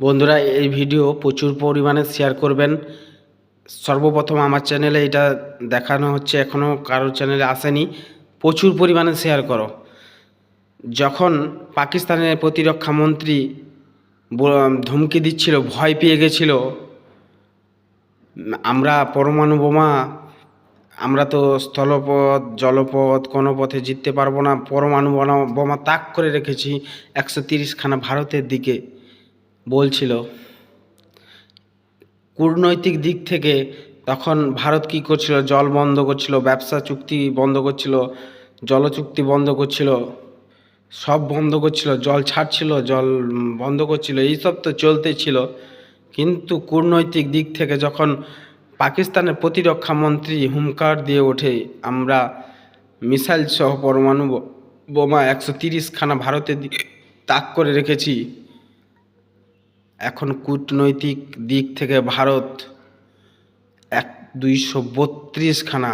বন্ধুরা, এই ভিডিও প্রচুর পরিমাণে শেয়ার করবেন। সর্বপ্রথম আমার চ্যানেলে এটা দেখানো হচ্ছে এখনও কারোর চ্যানেলে আসেনি। প্রচুর পরিমাণে শেয়ার করো। যখন পাকিস্তানের প্রতিরক্ষা মন্ত্রী ব- ধমকি দিচ্ছিল, ভয় পেয়ে গেছিল, আমরা পরমাণু বোমা, আমরা তো স্থলপথ, জলপথ কোনো পথে জিততে পারব না, পরমাণু বোমা তাক করে রেখেছি, একশো তিরিশখানা ভারতের দিকে। বলছিল, কূটনৈতিক দিক থেকে তখন ভারত কী করছিল? জল বন্ধ করছিল, ব্যবসা চুক্তি বন্ধ করছিল, জল চুক্তি বন্ধ করছিল, সব বন্ধ করছিল, জল ছাড়ছিল, জল বন্ধ করছিল এইসব তো চলতে ছিল। কিন্তু কূটনৈতিক দিক থেকে যখন পাকিস্তানের প্রতিরক্ষা মন্ত্রী হুঙ্কার দিয়ে ওঠে, আমরা মিসাইল সহ পরমাণু বোমা একশো তিরিশখানা ভারতের দিকে তাক করে রেখেছি। এখন কূটনৈতিক দিক থেকে ভারত এক দুইশো বত্রিশখানা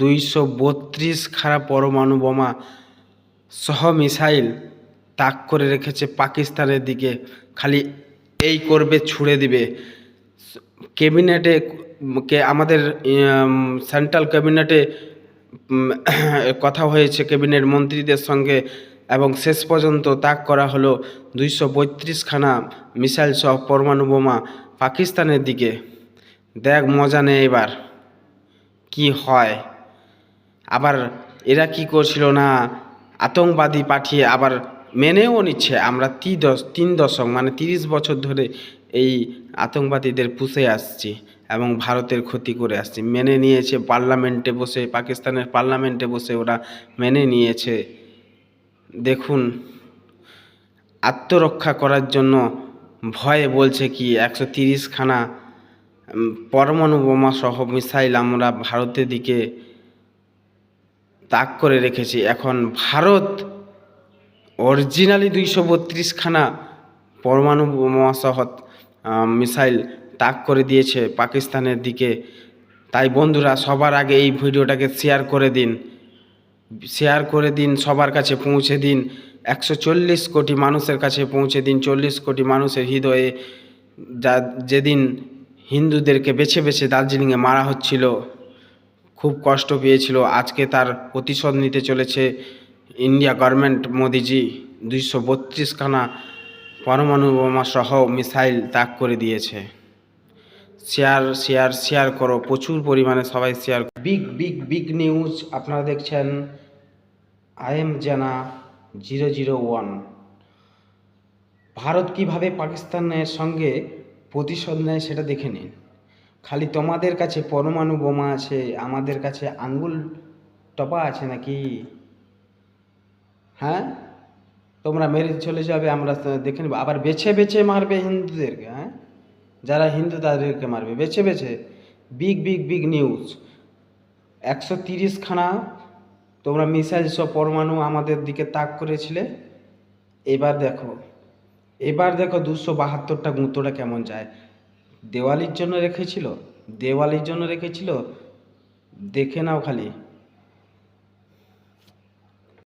দুইশো বত্রিশখানা পরমাণু বোমা সহ মিসাইল তাক করে রেখেছে পাকিস্তানের দিকে। খালি এই করবে, ছুড়ে দিবে। ক্যাবিনেটে কে, আমাদের সেন্ট্রাল ক্যাবিনেটে কথা হয়েছে ক্যাবিনেট মন্ত্রীদের সঙ্গে। এবং শেষ পর্যন্ত তাক করা হলো দুইশো বত্রিশখানা মিসাইল সহ পরমাণু বোমা পাকিস্তানের দিকে। দেখ, মজা নেই এবার। কি হয়? আবার এরা কি করছিল না? আতঙ্কবাদী পাঠিয়ে আবার মেনেও নিচ্ছে। আমরা তি দশ, তিন দশক মানে তিরিশ বছর ধরে এই আতঙ্কবাদীদের পুষে আসছি এবং ভারতের ক্ষতি করে আসছি। মেনে নিয়েছে পার্লামেন্টে বসে, পাকিস্তানের পার্লামেন্টে বসে ওরা মেনে নিয়েছে। দেখুন, আত্মরক্ষা করার জন্য ভয়ে বলছে কি একশো তিরিশখানা পরমাণু বোমা সহ মিসাইল আমরা ভারতের দিকে তাক করে রেখেছি। এখন ভারত অরিজিনালি দুইশো বত্রিশখানা পরমাণু বোমা সহ মিসাইল তাক করে দিয়েছে পাকিস্তানের দিকে। তাই বন্ধুরা, সবার আগে এই ভিডিওটাকে শেয়ার করে দিন। শেয়ার করে দিন, সবার কাছে পৌঁছে দিন। একশো চল্লিশ কোটি মানুষের কাছে পৌঁছে দিন, চল্লিশ কোটি মানুষের হৃদয়ে যা, যেদিন হিন্দুদেরকে বেছে বেছে দার্জিলিংয়ে মারা হচ্ছিল, খুব কষ্ট পেয়েছিল। আজকে তার প্রতিশোধ নিতে চলেছে ইন্ডিয়া গভর্নমেন্ট মোদিজি। দুইশো বত্রিশখানা পরমাণু বোমা সহ মিসাইল তাক করে দিয়েছে। শেয়ার শেয়ার শেয়ার করো, প্রচুর পরিমাণে সবাই share big big big news আপনারা দেখছেন আই এম জানা জিরো জিরো ওয়ান ভারত কীভাবে পাকিস্তানের সঙ্গে প্রতিশোধ নেয় সেটা দেখে নিন। খালি তোমাদের কাছে পরমাণু বোমা আছে, আমাদের কাছে আঙ্গুল টপা আছে নাকি? হ্যাঁ? তোমরা মেরে চলে যাবে, আমরা দেখে নেব। আবার বেছে বেছে মারবে হিন্দুদেরকে হ্যাঁ? যারা হিন্দু তাদেরকে মারবে। বেছে বেছে বিগ বিগ বিগ নিউজ একশো তিরিশখানা তোমরা মিসাইল সব পরমাণু আমাদের দিকে তাক করেছিলে। এবার দেখো এবার দেখো দুশো বাহাত্তরটা গুঁতোটা কেমন যায়। দেওয়ালির জন্য রেখেছিল, দেওয়ালির জন্য রেখেছিল, দেখে নাও খালি।